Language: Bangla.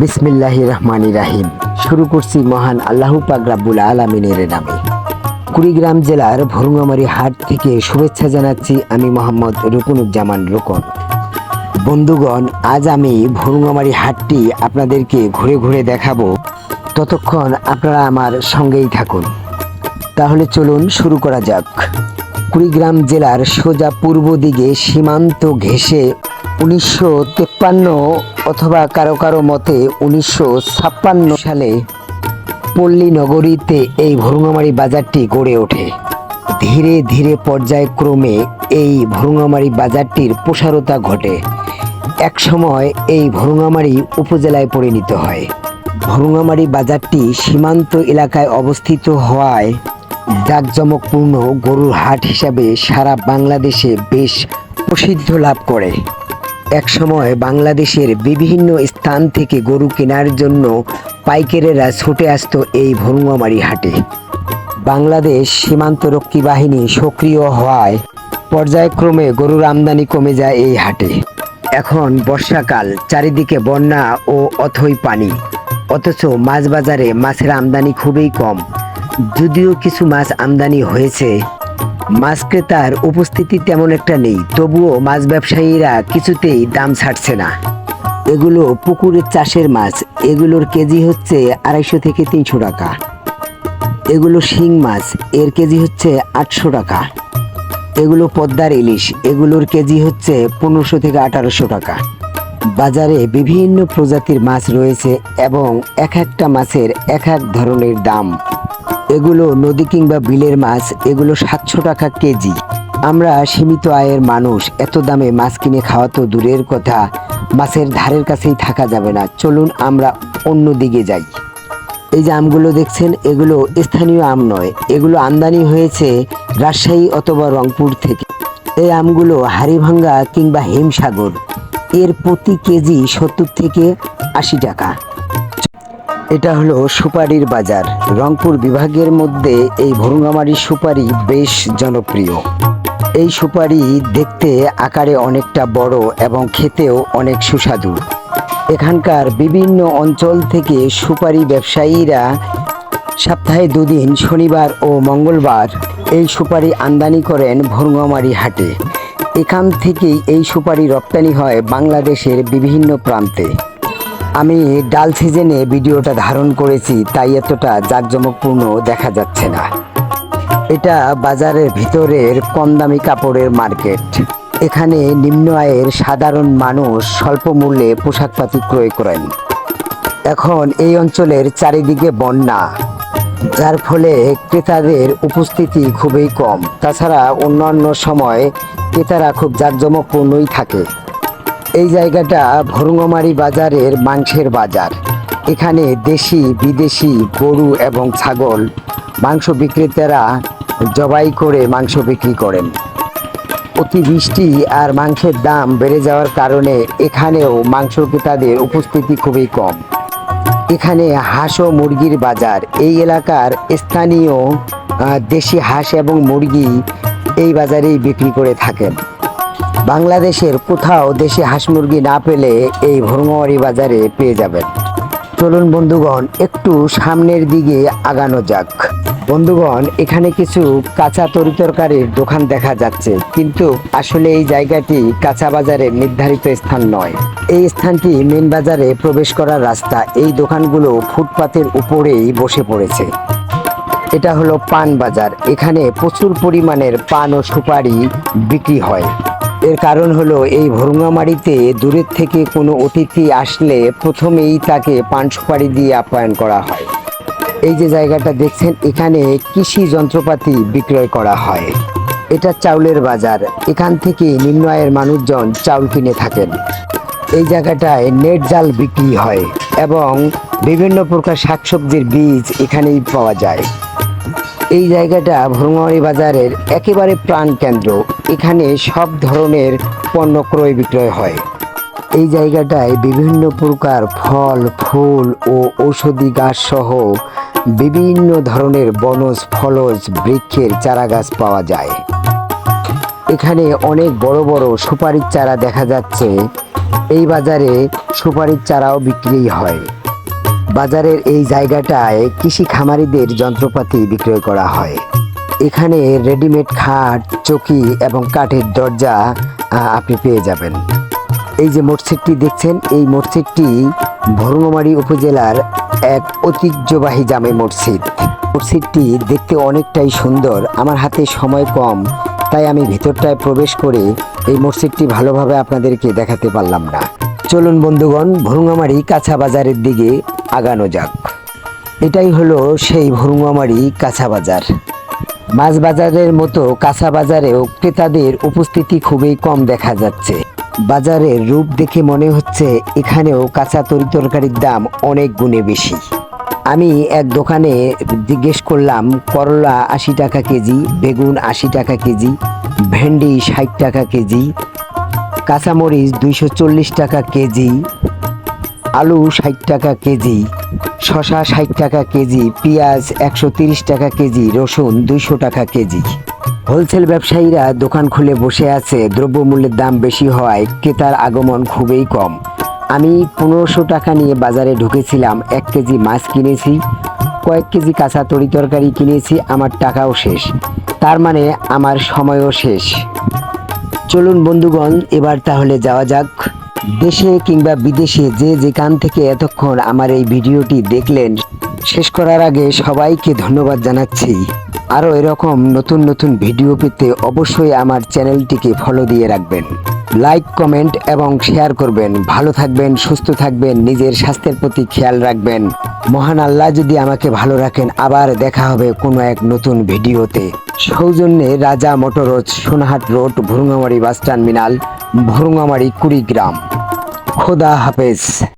বিসমিল্লাহ রহমান রাহিম। শুরু করছি মহান আল্লাহ পাক রাব্বুল আলমিনের নামে। কুড়িগ্রাম জেলার ভরুঙ্গামারি হাট থেকে শুভেচ্ছা জানাচ্ছি আমি মোহাম্মদ রুকুনুজ্জামান রুকন। বন্ধুগণ, আজ আমি ভরুঙ্গামারি হাটটি আপনাদেরকে ঘুরে ঘুরে দেখাবো। ততক্ষণ আপনারা আমার সঙ্গেই থাকুন। তাহলে চলুন শুরু করা যাক। কুড়িগ্রাম জেলার সোজা পূর্ব দিকে সীমান্ত ঘেঁষে উনিশশো তেপ্পান্ন অথবা কারও কারও মতে উনিশশো ছাপ্পান্ন সালে পল্লী নগরীতে এই ভরুঙ্গামারি বাজারটি গড়ে ওঠে। ধীরে ধীরে পর্যায়ক্রমে এই ভরুঙ্গামারি বাজারটির প্রসারতা ঘটে। একসময় এই ভরুঙ্গামারি উপজেলায় পরিণত হয়। ভরুঙ্গামারি বাজারটি সীমান্ত এলাকায় অবস্থিত হওয়ায় জাঁকজমকপূর্ণ গরুর হাট হিসাবে সারা বাংলাদেশে বেশ প্রসিদ্ধ লাভ করে। একসময় বাংলাদেশের বিভিন্ন স্থান থেকে গরু কেনার জন্য পাইকারেরা ছুটে আসতো এই ভরুঙ্গামারি হাটে। বাংলাদেশ সীমান্তরক্ষী বাহিনী সক্রিয় হওয়ায় পর্যায়ক্রমে গরুর আমদানি কমে যায় এই হাটে। এখন বর্ষাকাল, চারিদিকে বন্যা ও অথই পানি। অথচ মাছ বাজারে মাছের আমদানি খুবই কম। যদিও কিছু মাছ আমদানি হয়েছে মাছ ক্রেতার উপস্থিতি তেমন একটা নেই, তবুও মাছ ব্যবসায়ীরা কিছুতেই দাম ছাড়ছে না। এগুলো পুকুরের চাষের মাছ, এগুলোর কেজি হচ্ছে আড়াইশো থেকে তিনশো টাকা। এগুলো শিং মাছ, এর কেজি হচ্ছে আটশো টাকা। এগুলো পদ্মার ইলিশ, এগুলোর কেজি হচ্ছে পনেরোশো থেকে আঠারোশো টাকা। বাজারে বিভিন্ন প্রজাতির মাছ রয়েছে এবং এক একটা মাছের এক এক ধরনের দাম। এগুলো নদী কিংবা বিলের মাছ, এগুলো সাতশো টাকা কেজি। আমরা সীমিত আয়ের মানুষ, এত দামে মাছ কিনে খাওয়া তো দূরের কথা। মাছের ধারের কাছেই থাকা যাবে না। চলুন আমরা অন্য দিকে যাই। এই যে আমগুলো দেখছেন, এগুলো স্থানীয় আম নয়। এগুলো আমদানি হয়েছে রাজশাহী অথবা রংপুর থেকে। এই আমগুলো হাড়িভাঙ্গা কিংবা হিমসাগর। এর প্রতি কেজি সত্তর থেকে আশি টাকা। এটা হলো সুপারির বাজার। রংপুর বিভাগের মধ্যে এই ভরুঙ্গামারির সুপারি বেশ জনপ্রিয়। এই সুপারি দেখতে আকারে অনেকটা বড় এবং খেতেও অনেক সুস্বাদু। এখানকার বিভিন্ন অঞ্চল থেকে সুপারি ব্যবসায়ীরা সপ্তাহে দুদিন, শনিবার ও মঙ্গলবার এই সুপারি আমদানি করেন ভরুঙ্গামারি হাটে। এখান থেকেই এই সুপারি রপ্তানি হয় বাংলাদেশের বিভিন্ন প্রান্তে। আমি ডাল সিজনে ভিডিওটা ধারণ করেছি, তাই এতটা জাঁকজমকপূর্ণ দেখা যাচ্ছে না। এটা বাজারের ভিতরের কম দামি কাপড়ের মার্কেট। এখানে নিম্ন আয়ের সাধারণ মানুষ স্বল্প মূল্যে পোশাকপাতি ক্রয় করেন। এখন এই অঞ্চলের চারিদিকে বন্যা, যার ফলে ক্রেতাদের উপস্থিতি খুবই কম। তাছাড়া অন্যান্য সময় ক্রেতারা খুব জাঁকজমকপূর্ণই থাকে। এই জায়গাটা ভরুঙ্গমারি বাজারের মাংসের বাজার। এখানে দেশি, বিদেশি গরু এবং ছাগল মাংস বিক্রেতারা জবাই করে মাংস বিক্রি করেন। অতি বৃষ্টি আর মাংসের দাম বেড়ে যাওয়ার কারণে এখানেও মাংস ক্রেতাদের উপস্থিতি খুবই কম। এখানে হাঁস ও মুরগির বাজার। এই এলাকার স্থানীয় দেশি হাঁস এবং মুরগি এই বাজারেই বিক্রি করে থাকেন। বাংলাদেশের কোথাও দেশি হাঁস মুরগি না পেলে এই ভরুঙ্গামারি বাজারে পেয়ে যাবেন। চলুন বন্ধুগণ, একটু সামনের দিকে আগানো যাক। বন্ধুগণ, এখানে কিছু কাঁচা তরিতরকারির দোকান দেখা যাচ্ছে, কিন্তু আসলে এই জায়গাটি কাঁচা বাজারের নির্ধারিত স্থান নয়। এই স্থানটি মেন বাজারে প্রবেশ করার রাস্তা। এই দোকানগুলো ফুটপাতের উপরেই বসে পড়েছে। এটা হলো পান বাজার। এখানে প্রচুর পরিমাণের পান ও সুপারি বিক্রি হয়। এর কারণ হলো এই ভরুঙ্গামারিতে দূরের থেকে কোনো অতিথি আসলে প্রথমেই তাকে পান সুপারি দিয়ে আপ্যায়ন করা হয়। এই যে জায়গাটা দেখছেন, এখানে কৃষি যন্ত্রপাতি বিক্রয় করা হয়। এটা চাউলের বাজার। এখান থেকে নিম্ন আয়ের মানুষজন চাউল কিনে থাকেন। এই জায়গাটায় নেট জাল বিক্রি হয় এবং বিভিন্ন প্রকার শাকসবজির বীজ এখানেই পাওয়া যায়। এই জায়গাটা ভরুঙ্গামারি বাজারের একেবারে প্রাণ কেন্দ্র। এখানে সব ধরনের পণ্য ক্রয় বিক্রয় হয়। এই জায়গাটায় বিভিন্ন প্রকার ফল, ফুল ও ঔষধি গাছ সহ বিভিন্ন ধরনের বনজ, ফলজ, বৃক্ষের চারা গাছ পাওয়া যায়। এখানে অনেক বড় বড় সুপারির চারা দেখা যাচ্ছে। এই বাজারে সুপারির চারাও বিক্রি হয়। বাজারের এই জায়গাটায় কৃষি খামারিদের যন্ত্রপাতি বিক্রয় করা হয়। এখানে রেডিমেড খাট, চকি এবং কাঠের দরজা আপনি পেয়ে যাবেন। এই যে মসজিদটি দেখছেন, এই মসজিদটি ভরুঙ্গামারী উপজেলার এক ঐতিহ্যবাহী জামে মসজিদ। মসজিদটি দেখতে অনেকটাই সুন্দর, আমার হাতে সময় কম, তাই আমি ভিতরটায় প্রবেশ করে এই মসজিদটি ভালোভাবে আপনাদেরকে দেখাতে পারলাম না। চলুন বন্ধুগণ ভরুঙ্গামারি কাঁচা বাজারের দিকে আগানো যাক। এটাই হলো সেই ভরুঙ্গামারি কাঁচা বাজার। মাছ বাজারের মতো কাঁচা বাজারেও ক্রেতাদের উপস্থিতি খুবই কম দেখা যাচ্ছে। বাজারের রূপ দেখে মনে হচ্ছে এখানেও কাঁচা তরি তরকারির দাম অনেক গুণে বেশি। আমি এক দোকানে জিজ্ঞেস করলাম, করলা আশি টাকা কেজি, বেগুন আশি টাকা কেজি, ভেন্ডি ষাট টাকা কেজি, কাঁচামরিচ দুইশো চল্লিশ টাকা কেজি আলু ষাট টাকা কেজি শশা ষাট টাকা কেজি, পেঁয়াজ একশো তিরিশ টাকা কেজি, রসুন দুইশো টাকা কেজি। হোলসেল ব্যবসায়ীরা দোকান খুলে বসে আছে, দ্রব্যমূল্যের দাম বেশি হওয়ায় ক্রেতার আগমন খুবই কম। আমি পনেরোশো টাকা নিয়ে বাজারে ঢুকেছিলাম, এক কেজি মাছ কিনেছি, কয়েক কেজি কাঁচা তরি তরকারি কিনেছি, আমার টাকাও শেষ। তার মানে আমার সময়ও শেষ। চলুন বন্ধুগণ, এবার তাহলে যাওয়া যাক। দেশে কিংবা বিদেশে যে যেখান থেকে এতক্ষণ আমার এই ভিডিওটি দেখলেন, শেষ করার আগে সবাইকে ধন্যবাদ জানাচ্ছি। আরও এরকম নতুন নতুন ভিডিও পেতে অবশ্যই আমার চ্যানেলটিকে ফলো দিয়ে রাখবেন। লাইক, কমেন্ট এবং শেয়ার করবেন। ভালো থাকবেন, সুস্থ থাকবেন, নিজের স্বাস্থ্যের প্রতি খেয়াল রাখবেন। মহান আল্লাহ যদি আমাকে ভালো রাখেন, আবার দেখা হবে কোনো এক নতুন ভিডিওতে। সৌজন্যে Raja motors Sonahat road, Bhurungamari bus terminal Bhurungamari Kurigram. খোদা হাফেজ।